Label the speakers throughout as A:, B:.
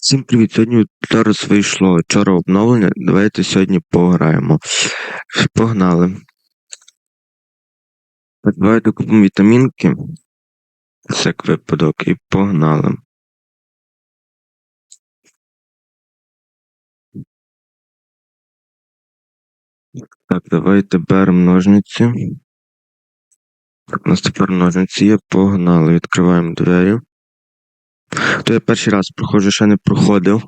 A: Всім привіт! Сьогодні зараз вийшло вчора обновлення. Давайте сьогодні пограємо. Погнали. Давайте купимо вітамінки. Всяк випадок і погнали. Так, давайте беремо ножниці. У нас тепер ножниці є. Погнали. Відкриваємо двері. То я перший раз проходжу, ще не проходив.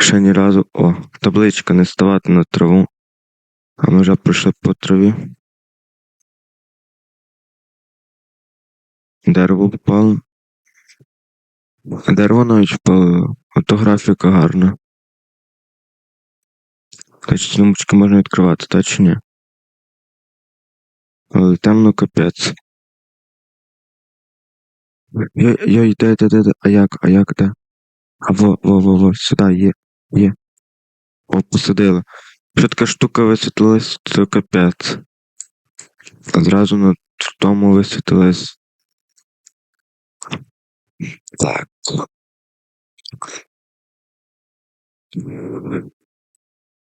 A: Ще ні разу. О, табличка не ставати на траву. А ми вже пройшли по траві. Дерево впало. Дерево навіть впало. Ото графіка гарна. Значить, сумочки можна відкривати, та чи ні? Але темно капець. Йой, йой, де, де, де, де, а як, а як, де? А во, во, во, во, сюди, є, є. О, посадили. Що така штука висвітлилась, то капець. А зразу на тому висвітлилась. Так.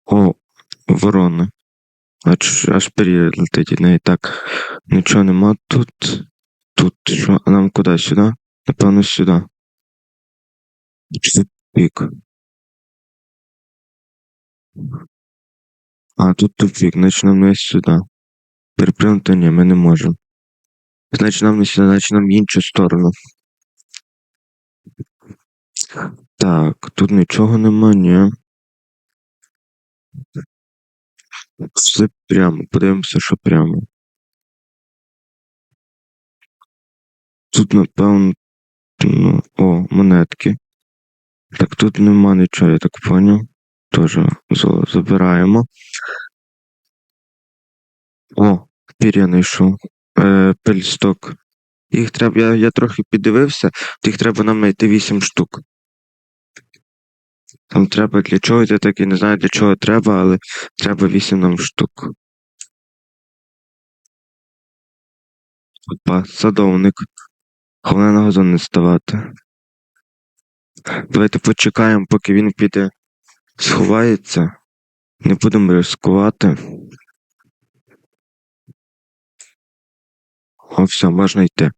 A: О, ворона. Аж, аж період летить від неї. Так. Нічого нема тут. Тут? Нам куди? Сюди? Напевно, сюди. Це тупік? А, тут тупік, значить нам не сюди. Перепрямити ні, ми не можемо. Значить нам не сюди, значить нам в іншу сторону. Так, тут нічого нема, ні. Все прямо, подивимося, що прямо. Тут, напевно, ну, о, монетки. Так, тут нема нічого, я так поняв. Тоже забираємо. О, пір'я знайшов. Е, пельсток. Їх треба, я, я трохи піддивився, їх треба нам знайти 8 штук. Там треба для чого, я так і не знаю для чого треба, але треба 8 нам штук. Опа, садовник. Головне на газон не ставати. Давайте почекаємо, поки він піде сховається. Не будемо ризикувати. О, все, можна йти.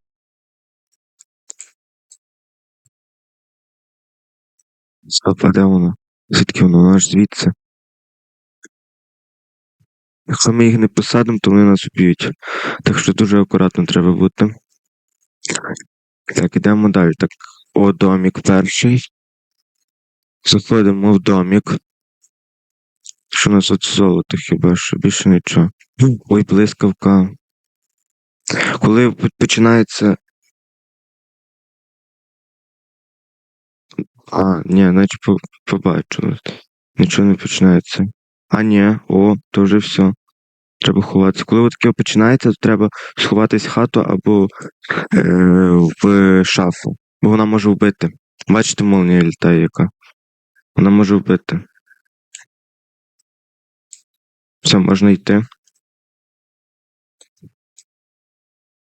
A: Стопа, де воно? Звідки воно? Аж звідси. Якщо ми їх не посадимо, то вони нас вб'ють. Так що дуже акуратно треба бути. Так, ідемо далі. Так, о, домік перший. Заходимо в домік. Що у нас от золото хіба що більше нічого. Ой, блискавка. Коли починається. А, ні, наче по- побачили. Нічого не починається. А, ні, о, то вже все. Треба ховатися. Коли от таке починається, то треба сховатись в хату або е, в шафу. Бо вона може вбити. Бачите, молнія літає яка. Вона може вбити. Все, можна йти.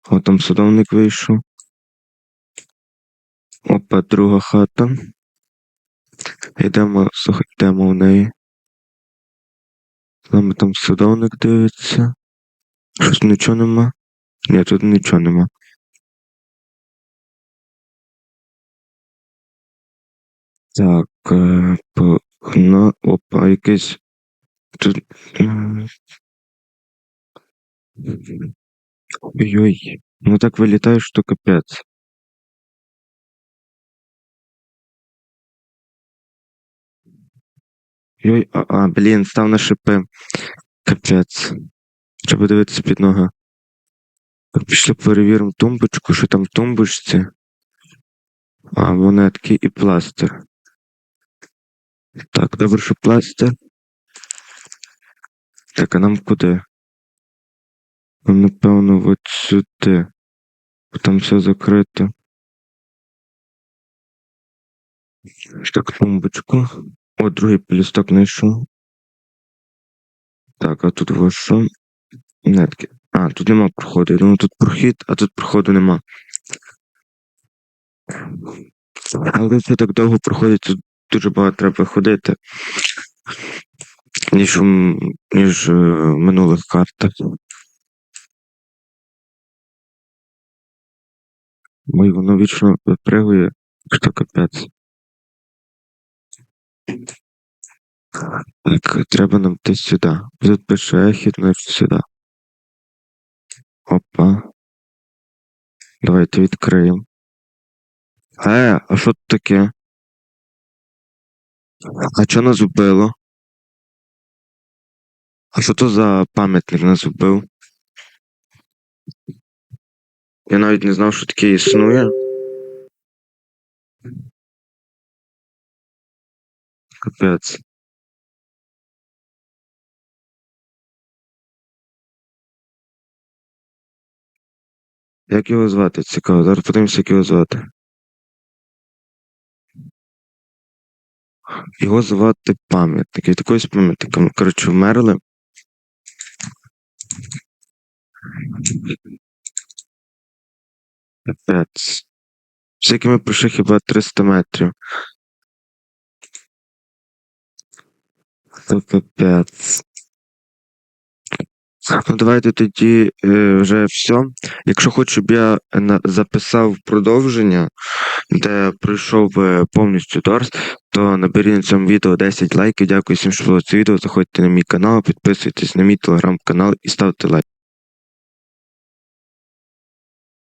A: О, там садовник вийшов. Опа, друга хата. Йдемо, йдемо в неї. З нами там садовник дивиться. Щось нічого нема. Ні, тут нічого нема. Так, е, по... ну, опа, якийсь. Тут. Ой-ой. Ну так вилітає, що капець. Йой, а, а, блін, став на шипи. Капець. Треба дивитися під ноги. Пішли перевіримо тумбочку, що там в тумбочці. А, монетки і пластир. Так, добре, що пластир. Так, а нам куди? Ну, Напевно, от сюди. Там все закрито. Так, тумбочку. О, другий пелісток знайшов. Так, а тут що? Нетки. А, тут нема проходу. Я думаю, тут прохід, а тут проходу нема. Але це так довго проходить, тут дуже багато треба ходити, ніж, ніж е, в минулих картах. Ой, воно вічно випригує, що капець. Так, треба нам йти сюди. Тут пише ехід, значить сюди. Опа. Давайте відкриємо. Е, а що тут таке? А що нас вбило? А що то за пам'ятник нас вбив? Я навіть не знав, що таке існує. Капець. Як його звати? Цікаво. Зараз подивимося, як його звати. Його звати пам'ятник. Від якогось пам'ятника. Коротше, вмерли. Капець. Всяки ми пройшли хіба 300 метрів. Капець. Ну, давайте тоді е, вже все. Якщо хоч, щоб я записав продовження, де пройшов е, повністю Дорс, то наберіть на цьому відео 10 лайків. Дякую всім, що було це відео. Заходьте на мій канал, підписуйтесь на мій телеграм-канал і ставте лайк.